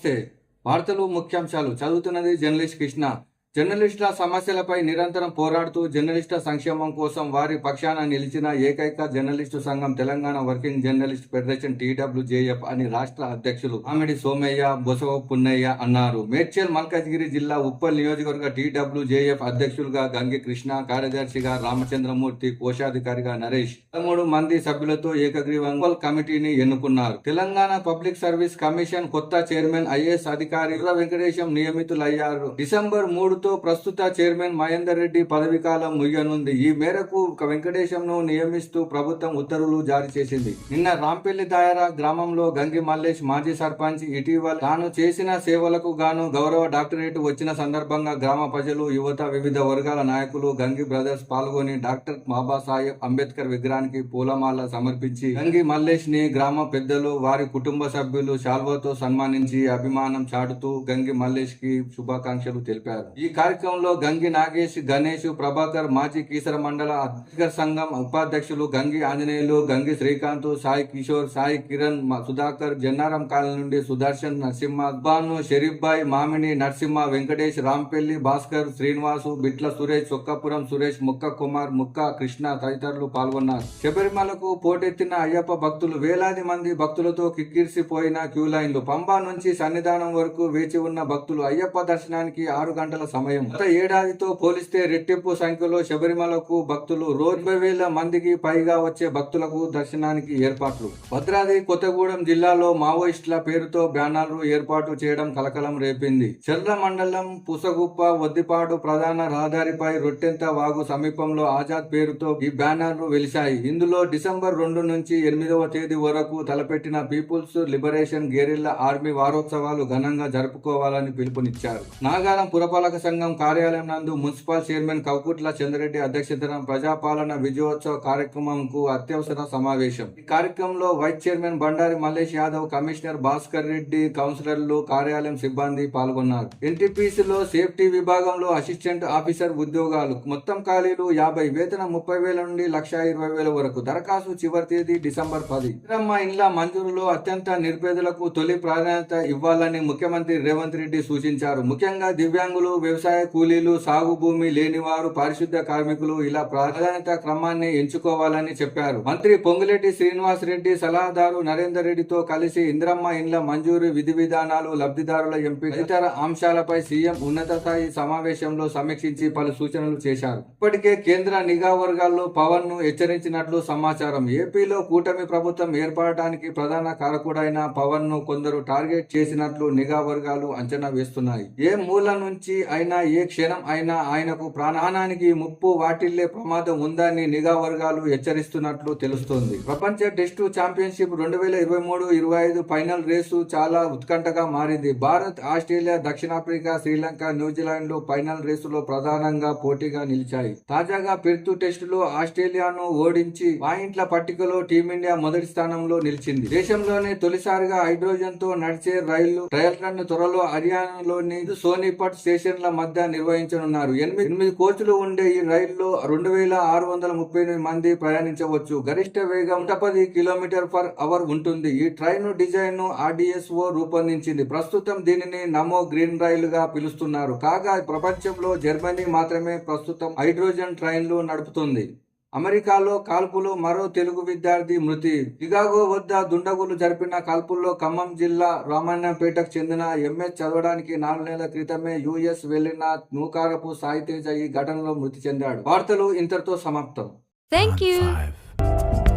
నమస్తే. వార్తలు ముఖ్యాంశాలు చదువుతున్నది జర్నలిస్ట్ కృష్ణ. జర్నలిస్టుల సమస్యలపై నిరంతరం పోరాడుతూ జర్నలిస్టుల సంక్షేమం కోసం వారి పక్షాన నిలిచిన ఏకైక జర్నలిస్టు సంఘం Telangana working journalist federation TWJF అని రాష్ట్ర అధ్యక్షులు ఆమెడి సోమయ్య బొసవ పున్నయ్య అన్నారు. మేడ్చల్ మల్కాజ్గిరి జిల్లా ఉప్పల్ నియోజకవర్గ టీడబ్ల్యూజేఎఫ్ అధ్యక్షులుగా గంగి కృష్ణ కార్యదర్శిగా రామచంద్రమూర్తి కోశాధికారిగా నరేష్ పదమూడు మంది సభ్యులతో ఏకగ్రీవం కమిటీని ఎన్నుకున్నారు. తెలంగాణ పబ్లిక్ సర్వీస్ కమిషన్ కొత్త చైర్మన్ ఐఏఎస్ అధికారి వెంకటేశం నియమితులయ్యారు. డిసెంబర్ మూడు మూడుతో ప్రస్తుత చైర్మన్ మహేందర్ రెడ్డి పదవీకాలం ముగియనుంది. ఈ మేరకు వెంకటేశంను నియమిస్తూ ప్రభుత్వం ఉత్తర్వులు జారీ చేసింది. నిన్న రాంపల్లి దాయరా గ్రామంలో గంగి మల్లేష్ మాజీ సర్పంచ్ ఇటీవల తాను చేసిన సేవలకు గాను గౌరవ డాక్టరేట్ వచ్చిన సందర్భంగా గ్రామ ప్రజలు యువత వివిధ వర్గాల నాయకులు గంగి బ్రదర్స్ పాల్గొని డాక్టర్ బాబాసాహెబ్ అంబేద్కర్ విగ్రహానికి పూలమాల సమర్పించి గంగి మల్లేష్ని గ్రామ పెద్దలు వారి కుటుంబ సభ్యులు శాల్వతో సన్మానించి అభిమానం చాటుతూ గంగి మల్లేష్కి శుభాకాంక్షలు తెలిపారు. ఈ కార్యక్రమంలో గంగి నాగేష్ గణేష్ ప్రభాకర్ మాజీ కీసర మండల అధికార సంఘం ఉపాధ్యక్షులు గంగి ఆంజనేయులు గంగి శ్రీకాంత్ సాయి కిషోర్ సాయి కిరణ్ సుధాకర్ జన్నారం కాలనీ నుండి సుదర్శన్ నరసింహ అద్బాను షరీఫ్ బాయ్ మామిని నరసింహ వెంకటేష్ రాంపల్లి భాస్కర్ శ్రీనివాసు బిట్ల సురేష్ చొక్కపురం సురేష్ ముక్క కుమార్ ముక్క కృష్ణ తదితరులు పాల్గొన్నారు. శబరిమలకు పోటెత్తిన అయ్యప్ప భక్తులు వేలాది మంది భక్తులతో కిక్కిరిసిపోయిన క్యూ లైన్లు. పంబా నుంచి సన్నిధానం వరకు వేచి ఉన్న భక్తులు అయ్యప్ప దర్శనానికి ఆరు గంటల సమయం. గత ఏడాదితో పోలిస్తే రెట్టింపు సంఖ్యలో శబరిమలకు భక్తులు రోజు వేల మందికి పైగా వచ్చే భక్తులకు దర్శనానికి ఏర్పాట్లు. భద్రాద్రి కొత్తగూడెం జిల్లాలో మావోయిస్టుల పేరుతో బ్యానర్లు ఏర్పాటు చేయడం కలకలం రేపింది. చెర్ల మండలం పుసగుప్ప వద్దిపాడు ప్రధాన రహదారిపై రొట్టెంత వాగు సమీపంలో ఆజాద్ పేరుతో ఈ బ్యానర్లు వెలిశాయి. ఇందులో డిసెంబర్ రెండు నుంచి ఎనిమిదవ తేదీ వరకు తలపెట్టిన పీపుల్స్ లిబరేషన్ గెరిల్లా ఆర్మీ వారోత్సవాలు ఘనంగా జరుపుకోవాలని పిలుపునిచ్చారు. నాగారం పురపాలక సంఘం కార్యాలయం నందు మున్సిపల్ చైర్మన్ కౌకుట్ల చంద్రెడ్డి అధ్యక్షతన ప్రజాపాలన విజయోత్సవ కార్యక్రమంకు అత్యవసర సమావేశం. ఈ కార్యక్రమంలో vice chairman Bandari Mallesh Yadav commissioner Bhaskar Reddy కౌన్సిలర్లు కార్యాలయం సిబ్బంది పాల్గొన్నారు. ఎన్టీపీసీ లో సేఫ్టీ విభాగంలో అసిస్టెంట్ ఆఫీసర్ ఉద్యోగాలు. మొత్తం ఖాళీలు యాభై వేతనం ముప్పై వేల నుండి లక్ష ఇరవై వేల వరకు. దరఖాస్తు చివరి తేదీ డిసెంబర్ పది. ఇందిరమ్మ ఇండ్ల మంజూరులో అత్యంత నిర్పేదలకు తొలి ప్రాధాన్యత ఇవ్వాలని ముఖ్యమంత్రి రేవంత్ రెడ్డి సూచించారు. ముఖ్యంగా దివ్యాంగులు వ్యవసాయ కూలీలు సాగు భూమి లేనివారు పారిశుద్ధ కార్మికులు ఇలా ప్రాధాన్యత క్రమాన్ని ఎంచుకోవాలని చెప్పారు. మంత్రి పొంగులేటి శ్రీనివాస్ రెడ్డి సలహాదారు నరేందర్ రెడ్డితో కలిసి ఇంద్రమ్మ ఇండ్ల మంజూరు విధి విధానాలు లబ్ధిదారుల ఎంపిక ఇతర అంశాలపై సీఎం ఉన్నత స్థాయి సమావేశంలో సమీక్షించి పలు సూచనలు చేశారు. ఇప్పటికే కేంద్ర నిఘా వర్గాల్లో పవన్ను హెచ్చరించినట్లు సమాచారం. ఏపీలో కూటమి ప్రభుత్వం ఏర్పడటానికి ప్రధాన కారకుడైన పవన్ను కొందరు టార్గెట్ చేసినట్లు నిఘా వర్గాలు అంచనా వేస్తున్నాయి. ఏ మూల నుంచి అయినా ఏ క్షణం అయినా ఆయనకు ప్రాణహానానికి ముప్పు వాటిల్లే ప్రమాదం ఉందని నిఘా వర్గాలు హెచ్చరిస్తున్నట్లు తెలుస్తోంది. ప్రపంచ టెస్టు ఛాంపియన్షిప్ రెండు వేల ఇరవై మూడు ఇరవై ఐదు ఫైనల్ రేసు చాలా ఉత్కంఠగా మారింది. భారత్ ఆస్ట్రేలియా దక్షిణాఫ్రికా శ్రీలంక న్యూజిలాండ్ ఫైనల్ రేసులో ప్రధానంగా పోటీగా నిలిచాయి. తాజాగా పెర్తు టెస్టులో ఆస్ట్రేలియాను ఓడించి పాయింట్ల పట్టికలో టీమిండియా మొదటి స్థానంలో నిలిచింది. దేశంలోనే తొలిసారిగా హైడ్రోజన్తో నడిచే రైళ్ళు ట్రయల్ రన్ త్వరలో హర్యానాలోని సోనిపట్ స్టేషన్ల మధ్య నిర్వహించనున్నారు. ఎనిమిది ఎనిమిది కోచ్లు ఉండే ఈ రైల్లో రెండు వేల ఆరు వందల ముప్పై ఎనిమిది మంది ప్రయాణించవచ్చు. గరిష్ట వేగం నూట పది కిలోమీటర్ పర్ అవర్ ఉంటుంది. ఈ ట్రైన్ డిజైన్ను ఆర్డిఎస్ఓ రూపొందించింది. ప్రస్తుతం దీనిని నమో గ్రీన్ రైలు గా పిలుస్తున్నారు. కాగా ప్రపంచంలో జర్మనీ మాత్రమే ప్రస్తుతం హైడ్రోజన్ ట్రైన్లు నడుపుతుంది. అమెరికాలో కాల్పులు మరో తెలుగు విద్యార్థి మృతి చికాగో వద్ద దుండగులు జరిపిన కాల్పుల్లో ఖమ్మం జిల్లా రామాయణపేటకు చెందిన ఎంఎస్ చదవడానికి నాలుగు నెలల క్రితమే యుఎస్ వెళ్ళిన నూకారపు సాయితేజ ఈ ఘటనలో మృతి చెందాడు వార్తలు ఇంతటితో సమాప్తం you. Five.